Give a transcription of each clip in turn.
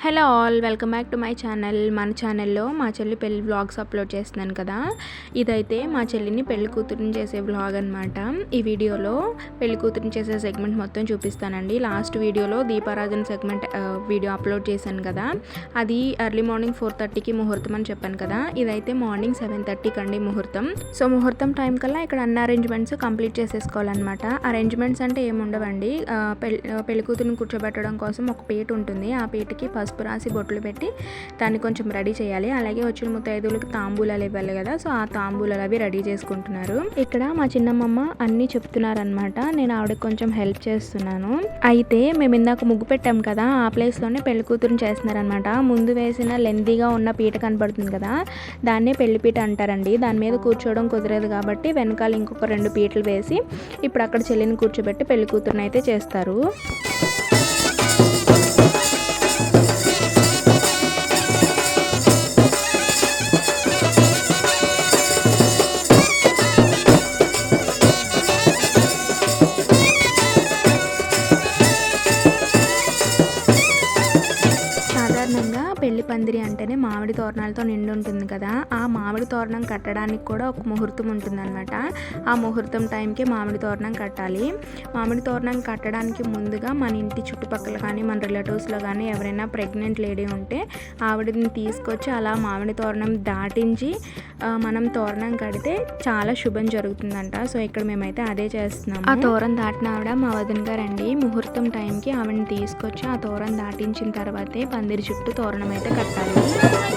Hello all welcome back to my channel. మన ఛానల్లో మా చెల్లి పెళ్ళి వ్లాగ్స్ అప్లోడ్ చేస్తున్నాను కదా. ఇదైతే మా చెల్లిని పెళ్ళి కూతురుని చేసే వ్లాగ్ అనమాట ఈ వీడియోలో పెళ్ళి కూతురుని చేసే సెగ్మెంట్ మొత్తం చూపిస్తానండి. లాస్ట్ వీడియోలో దీపారాజన్ సెగ్మెంట్ వీడియో అప్లోడ్ చేశాను కదా. అది ఎర్లీ మార్నింగ్ ఫోర్ థర్టీకి ముహూర్తం అని చెప్పాను కదా. ఇదైతే మార్నింగ్ సెవెన్ థర్టీకి అండి ముహూర్తం. సో ముహూర్తం టైం కల్లా ఇక్కడ అన్ని అరేంజ్మెంట్స్ కంప్లీట్ చేసేసుకోవాలన్నమాట. అరేంజ్మెంట్స్ అంటే ఏముండవండి. ఆ, పెళ్ళి పెళ్ళి కూతురుని కూర్చోబెట్టడం కోసం ఒక పీట ఉంటుంది. ఆ పీటకి పసుపు రాసి బొట్లు పెట్టి దాన్ని కొంచెం రెడీ చేయాలి. అలాగే వచ్చిన ముత్తైదువులకు తాంబూలాలు ఇవ్వాలి కదా సో ఆ తాంబూలాలు అవి రెడీ చేసుకుంటున్నారు. ఇక్కడ మా చిన్నమ్మమ్మ అన్ని చెప్తున్నారనమాట నేను ఆవిడకి కొంచెం హెల్ప్ చేస్తున్నాను. అయితే మేము ఇందాక ముగ్గు పెట్టాం కదా ఆ ప్లేస్లోనే పెళ్ళి కూతురుని చేస్తున్నారనమాట ముందు వేసిన లెందీగా ఉన్న పీట కనబడుతుంది కదా దాన్నే పెళ్ళి పీట అంటారండి. దాని మీద కూర్చోవడం కుదరదు కాబట్టి వెనకాల ఇంకొక రెండు పీటలు వేసి ఇప్పుడు అక్కడ చెల్లిని కూర్చోబెట్టి పెళ్ళి కూతురుని అయితే చేస్తారు. మామిడి తోరణాలతో నిండి ఉంటుంది కదా ఆ మామిడి తోరణం కట్టడానికి కూడా ఒక ముహూర్తం ఉంటుందన్నమాట. ఆ ముహూర్తం టైంకి మామిడి తోరణం కట్టాలి. మామిడి తోరణం కట్టడానికి ముందుగా మన ఇంటి చుట్టుపక్కల కానీ మన రిలేటివ్స్లో కానీ ఎవరైనా ప్రెగ్నెంట్ లేడీ ఉంటే ఆవిడని తీసుకొచ్చి అలా మామిడి తోరణం దాటించి మనం తోరణం కడితే చాలా శుభం జరుగుతుందంట. సో ఇక్కడ మేమైతే అదే చేస్తున్నాం ఆ తోరణం దాటిన ఆవిడ మా వదిన గారండి ముహూర్తం టైంకి ఆవిడని తీసుకొచ్చి ఆ తోరణం దాటించిన తర్వాతే పందిరి చుట్టూ తోరణం అయితే కట్టాలి.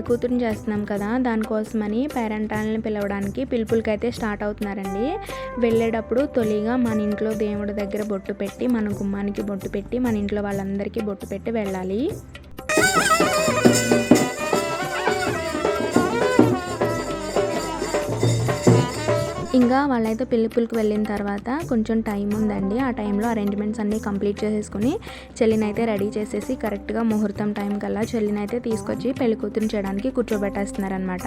పెళ్ళి కూతురుని చేస్తున్నాం కదా దానికోసమని పేరెంటాలని పిలవడానికి పిలుపులకైతే స్టార్ట్ అవుతున్నారండి. వెళ్ళేటప్పుడు తొలిగా మన ఇంట్లో దేవుడి దగ్గర బొట్టు పెట్టి మన గుమ్మానికి బొట్టు పెట్టి మన ఇంట్లో వాళ్ళందరికీ బొట్టు పెట్టి వెళ్ళాలి. ఇంకా వాళ్ళైతే పెళ్ళిపులకు వెళ్ళిన తర్వాత కొంచెం టైం ఉందండి. ఆ టైంలో అరేంజ్మెంట్స్ అన్నీ కంప్లీట్ చేసేసుకుని చెల్లినైతే రెడీ చేసేసి కరెక్ట్గా ముహూర్తం టైం కల్లా చెల్లినైతే తీసుకొచ్చి పెళ్ళి కూతురు చేయడానికి కూర్చోబెట్టేస్తున్నారనమాట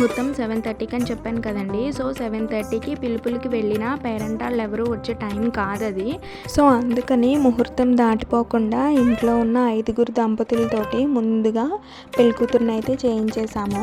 ముహూర్తం సెవెన్ థర్టీకి అని చెప్పాను కదండి. సో సెవెన్ థర్టీకి పిలుపులకి వెళ్ళిన పేరెంట్ వాళ్ళు ఎవరు వచ్చే టైం కాదు అది సో అందుకని ముహూర్తం దాటిపోకుండా ఇంట్లో ఉన్న ఐదుగురు దంపతులతోటి ముందుగా పెళ్ళికూతురుని అయితే చేయించేసాము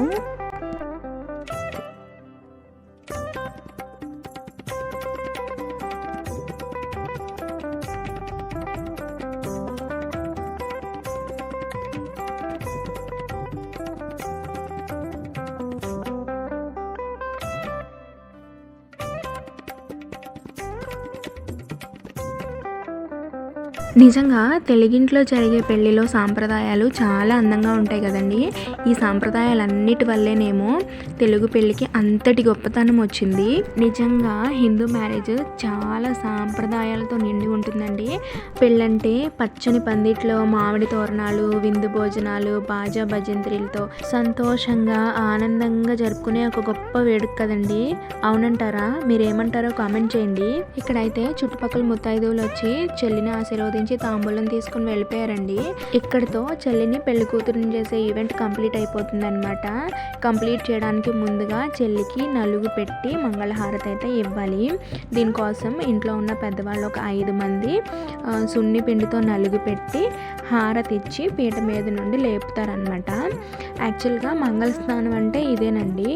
నిజంగా తెలుగింట్లో జరిగే పెళ్ళిలో సాంప్రదాయాలు చాలా అందంగా ఉంటాయి కదండి. ఈ సాంప్రదాయాలన్నిటి వల్లేనేమో తెలుగు పెళ్ళికి అంతటి గొప్పతనం వచ్చింది. నిజంగా హిందూ మ్యారేజ్ చాలా సాంప్రదాయాలతో నిండి ఉంటుందండి. పెళ్ళంటే పచ్చని పందిట్లో మామిడి తోరణాలు విందు భోజనాలు బాజా భజంత్రీలతో సంతోషంగా ఆనందంగా జరుపుకునే ఒక గొప్ప వేడుక కదండి. అవునంటారా? మీరేమంటారో కామెంట్ చేయండి. ఇక్కడైతే చుట్టుపక్కల ముత్తైదువులు వచ్చి చెల్లిని ఆశీర్వదించి తాంబూలం తీసుకుని వెళ్ళిపోయారండి. ఇక్కడితో చెల్లిని పెళ్ళి కూతురుని చేసే ఈవెంట్ కంప్లీట్ అయిపోతుంది అనమాట కంప్లీట్ చేయడానికి ముందుగా చెల్లికి నలుగు పెట్టి మంగళహారతి అయితే ఇవ్వాలి. దీనికోసం ఇంట్లో ఉన్న పెద్దవాళ్ళు ఒక ఐదు మంది సున్ని పిండితో నలుగు పెట్టి హారతి ఇచ్చి పీట మీద నుండి లేపుతారనమాట యాక్చువల్గా మంగళ స్నానం అంటే ఇదేనండి.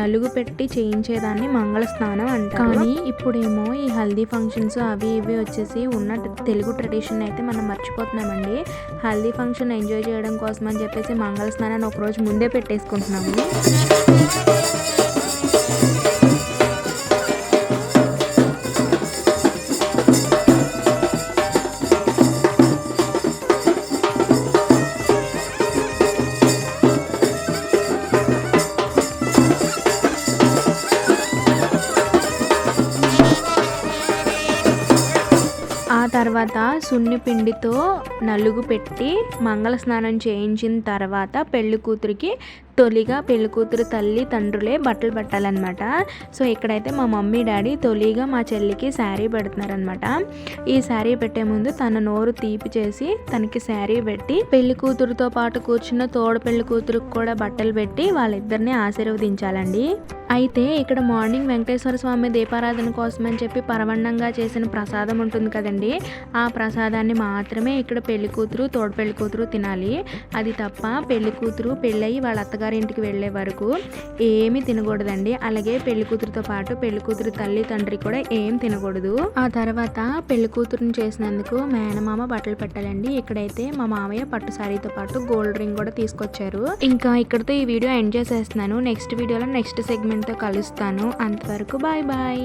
నలుగు పెట్టి చేయించేదాన్ని మంగళ స్నానం అంటారు. కానీ ఇప్పుడేమో ఈ హల్దీ ఫంక్షన్స్ అవి ఇవి వచ్చేసి ఉన్న తెలుగు ట్రెడిషన్ అయితే మనం మర్చిపోతున్నామండి. హల్దీ ఫంక్షన్ ఎంజాయ్ చేయడం కోసం అని చెప్పేసి మంగళ స్నానాన్ని ఒక రోజు ముందే పెట్టేసుకుంటున్నాము. తర్వాత సున్ని పిండితో నలుగు పెట్టి మంగళ స్నానం చేయించిన తర్వాత పెళ్ళి కూతురికి తొలిగా పెళ్ళి కూతురు తల్లి తండ్రులే బట్టలు పట్టాలన్నమాట. సో ఇక్కడైతే మా మమ్మీ డాడీ తొలిగా మా చెల్లికి శారీ పెడుతున్నారనమాట ఈ శారీ పెట్టే ముందు తన నోరు తీపి చేసి తనకి శారీ పెట్టి పెళ్ళి కూతురుతో పాటు కూర్చున్న తోడ పెళ్ళి కూతురుకు కూడా బట్టలు పెట్టి వాళ్ళిద్దరిని ఆశీర్వదించాలండి. అయితే ఇక్కడ మార్నింగ్ వెంకటేశ్వర స్వామి దీపారాధన కోసం అని చెప్పి పరవన్నంగా చేసిన ప్రసాదం ఉంటుంది కదండి. ఆ ప్రసాదాన్ని మాత్రమే ఇక్కడ పెళ్ళి కూతురు తోడు పెళ్ళి కూతురు తినాలి. అది తప్ప పెళ్ళి కూతురు పెళ్ళయి వాళ్ళ అత్తగారింటికి వెళ్ళే వరకు ఏమీ తినకూడదండి. అలాగే పెళ్ళి కూతురుతో పాటు పెళ్ళి కూతురు తల్లి తండ్రి కూడా ఏం తినకూడదు. ఆ తర్వాత పెళ్ళి కూతురుని చేసినందుకు మేనమామ బట్టలు పెట్టాలండి. ఇక్కడైతే మా మామయ్య పట్టు సారీతో పాటు గోల్డ్ రింగ్ కూడా తీసుకొచ్చారు. ఇంకా ఇక్కడతో ఈ వీడియో ఎండ్ చేసేస్తున్నాను. నెక్స్ట్ వీడియోలో నెక్స్ట్ సెగ్మెంట్ మీతో కలుస్తాను. అంతవరకు బాయ్ బాయ్.